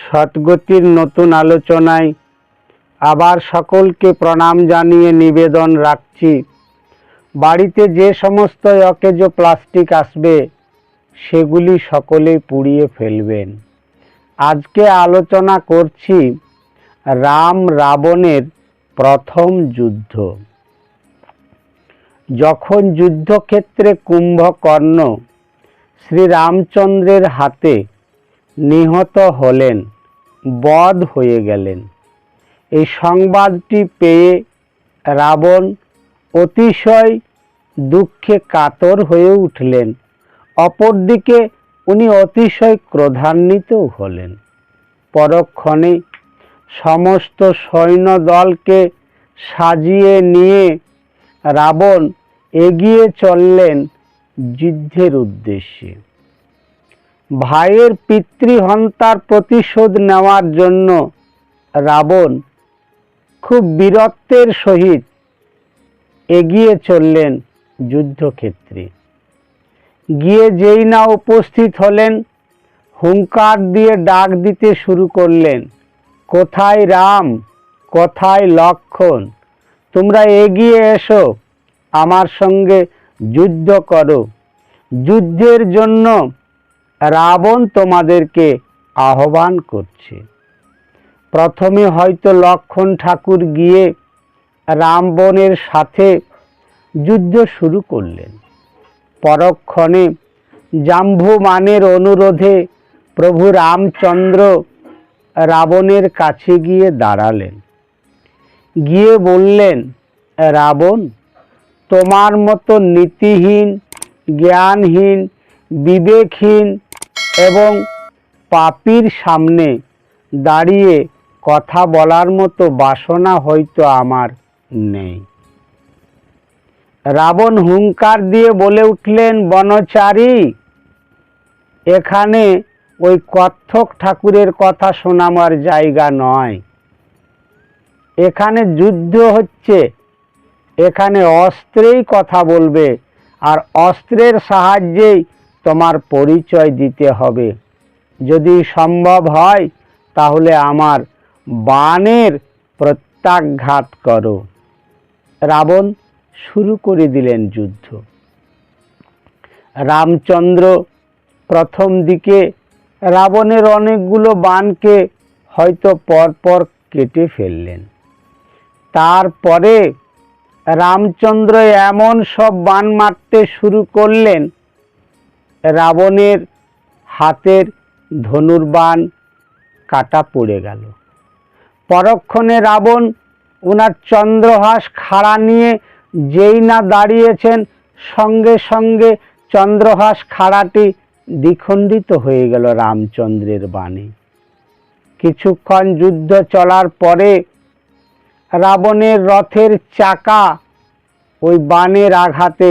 সৎগতির নতুন আলোচনায় আবার সকলকে প্রণাম জানিয়ে নিবেদন রাখছি। বাড়িতে যে সমস্ত অকেজ প্লাস্টিক আসবে, সেগুলি সকলে পুড়িয়ে ফেলবেন। আজকে আলোচনা করছি রাম রাবণের প্রথম যুদ্ধ। যখন যুদ্ধক্ষেত্রে কুম্ভকর্ণ শ্রীরামচন্দ্রের হাতে নিহত হলেন, বধ হয়ে গেলেন। এই সংবাদটি পেয়ে রাবণ অতিশয় দুঃখে কাতর হয়ে উঠলেন। অপরদিকে উনি অতিশয় ক্রোধান্বিতও হলেন। পরক্ষণে সমস্ত সৈন্যদলকে সাজিয়ে নিয়ে রাবণ এগিয়ে চললেন যুদ্ধের উদ্দেশ্যে। ভাইয়ের পিতৃহন্তার প্রতিশোধ নেওয়ার জন্য রাবণ খুব বীরত্বের সহিত এগিয়ে চললেন যুদ্ধক্ষেত্রে। গিয়ে যেই না উপস্থিত হলেন, হুঙ্কার দিয়ে ডাক দিতে শুরু করলেন, কোথায় রাম? কোথায় লক্ষণ? তোমরা এগিয়ে এসো, আমার সঙ্গে যুদ্ধ করো। যুদ্ধের জন্য রাবণ তোমাদেরকে আহ্বান করছে। প্রথমে হয়তো লক্ষণ ঠাকুর গিয়ে রামবনের সাথে যুদ্ধ শুরু করলেন। পরক্ষণে জাম্বুমানের অনুরোধে প্রভু রামচন্দ্র রাবণের কাছে গিয়ে দাঁড়ালেন। গিয়ে বললেন, রাবণ, তোমার মতো নীতিহীন, জ্ঞানহীন, বিবেকহীন এবং পাপির সামনে দাঁড়িয়ে কথা বলার মতো বাসনা হয়তো আমার নেই। রাবণ হুঙ্কার দিয়ে বলে উঠলেন, বনচারী, এখানে ওই কত্থক ঠাকুরের কথা শোনামার জায়গা নয়। এখানে যুদ্ধ হচ্ছে, এখানে অস্ত্রেই কথা বলবে, আর অস্ত্রের সাহায্যেই তোমার পরিচয় দিতে হবে। যদি সম্ভব হয়, তাহলে আমার বাণের প্রত্যাঘাত করো। রাবণ শুরু করে দিলেন যুদ্ধ। রামচন্দ্র প্রথম দিকে রাবণের অনেকগুলো বাণকে হয়তো পরপর কেটে ফেললেন। তারপরে রামচন্দ্র এমন সব বান মারতে শুরু করলেন রাবণের হাতের ধনুর্বাণ কাটা পড়ে গেল। পরক্ষণে রাবণ ওনার চন্দ্রহাস খাড়া নিয়ে যেই না দাঁড়িয়েছেন, সঙ্গে সঙ্গে চন্দ্রহাস খাড়াটি দ্বিখণ্ডিত হয়ে গেল রামচন্দ্রের বাণী। কিছুক্ষণ যুদ্ধ চলার পরে রাবণের রথের চাকা ওই বাণের আঘাতে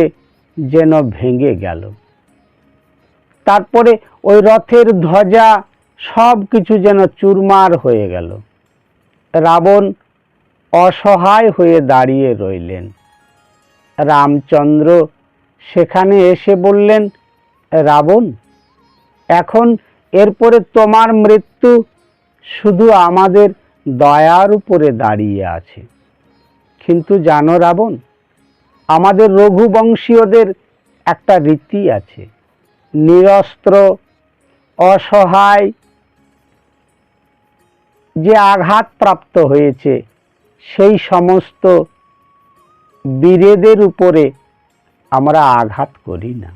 যেন ভেঙে গেল। তারপরে ওই রথের ধ্বজা সব কিছু যেন চুরমার হয়ে গেল। রাবণ অসহায় হয়ে দাঁড়িয়ে রইলেন। রামচন্দ্র সেখানে এসে বললেন, রাবণ, এখন এরপরে তোমার মৃত্যু শুধু আমাদের দয়ার উপরে দাঁড়িয়ে আছে। কিন্তু জানো রাবণ, আমাদের রঘুবংশীয়দের একটা রীতি আছে। নিরস্ত্র, অসহায় যে আঘাতপ্রাপ্ত হয়েছে, সেই সমস্ত বীরেদের উপরে আমরা আঘাত করি না।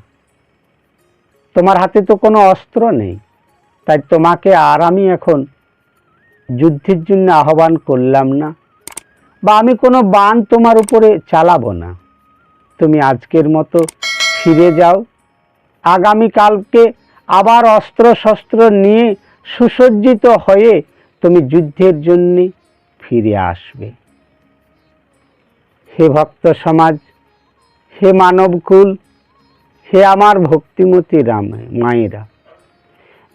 তোমার হাতে তো কোনো অস্ত্র নেই, তাই তোমাকে আর আমি এখন যুদ্ধের জন্য আহ্বান করলাম না। বা আমি কোনো বান তোমার উপরে চালাবো না। তুমি আজকের মতো ফিরে যাও। আগামীকালকে আবার অস্ত্র শস্ত্র নিয়ে সুসজ্জিত হয়ে তুমি যুদ্ধের জন্যে ফিরে আসবে। হে ভক্ত সমাজ, হে মানবকুল হে আমার ভক্তিমতী রাম মায়েরা।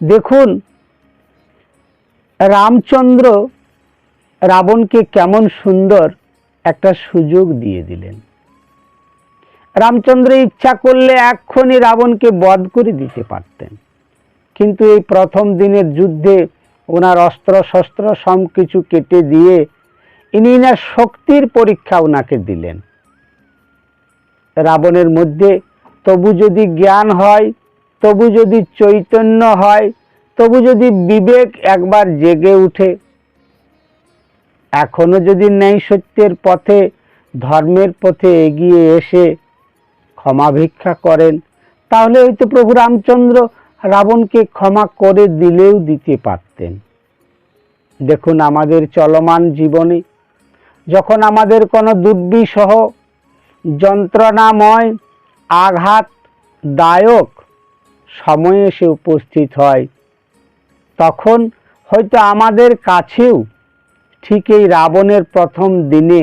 দেখুন, রামচন্দ্র রাবণকে কেমন সুন্দর একটা সুযোগ দিয়ে দিলেন। রামচন্দ্র ইচ্ছা করলে এক্ষুনি রাবণকে বধ করে দিতে পারতেন। কিন্তু এই প্রথম দিনের যুদ্ধে ওনার অস্ত্র শস্ত্র সব কিছু কেটে দিয়ে ইনি না শক্তির পরীক্ষা ওনাকে দিলেন। রাবণের মধ্যে তবু যদি জ্ঞান হয়, তবু যদি চৈতন্য হয়, তবু যদি বিবেক একবার জেগে উঠে, এখনও যদি ন্যায় সত্যের পথে, ধর্মের পথে এগিয়ে এসে ক্ষমা ভিক্ষা করেন। তাহলে হয়তো প্রভু রামচন্দ্র রাবণকে ক্ষমা করে দিলেও দিতে পারতেন। দেখুন আমাদের চলমান জীবনে যখন আমাদের কোনো দুর্বিষহ, যন্ত্রণাময় আঘাত দায়ক সময় এসে উপস্থিত হয়, তখন হয়তো আমাদের কাছেও ঠিক এই রাবণের প্রথম দিনে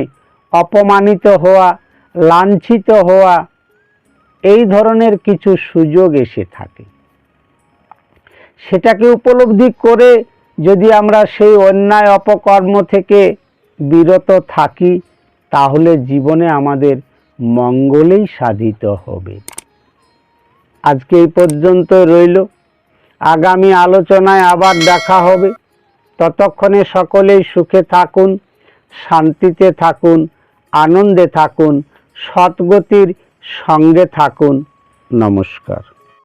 অপমানিত হওয়া, লাঞ্ছিত হওয়া এই ধরনের কিছু সুযোগ এসে থাকে। সেটাকে উপলব্ধি করে যদি আমরা সেই অন্যায় অপকর্ম থেকে বিরত থাকি, তাহলে জীবনে আমাদের মঙ্গলেই সাধিত হবে। আজকে এই পর্যন্ত রইল। আগামী আলোচনায় আবার দেখা হবে। ততক্ষণে সকলেই সুখে থাকুন, শান্তিতে থাকুন, আনন্দে থাকুন সৎগতির সঙ্গে থাকুন। নমস্কার।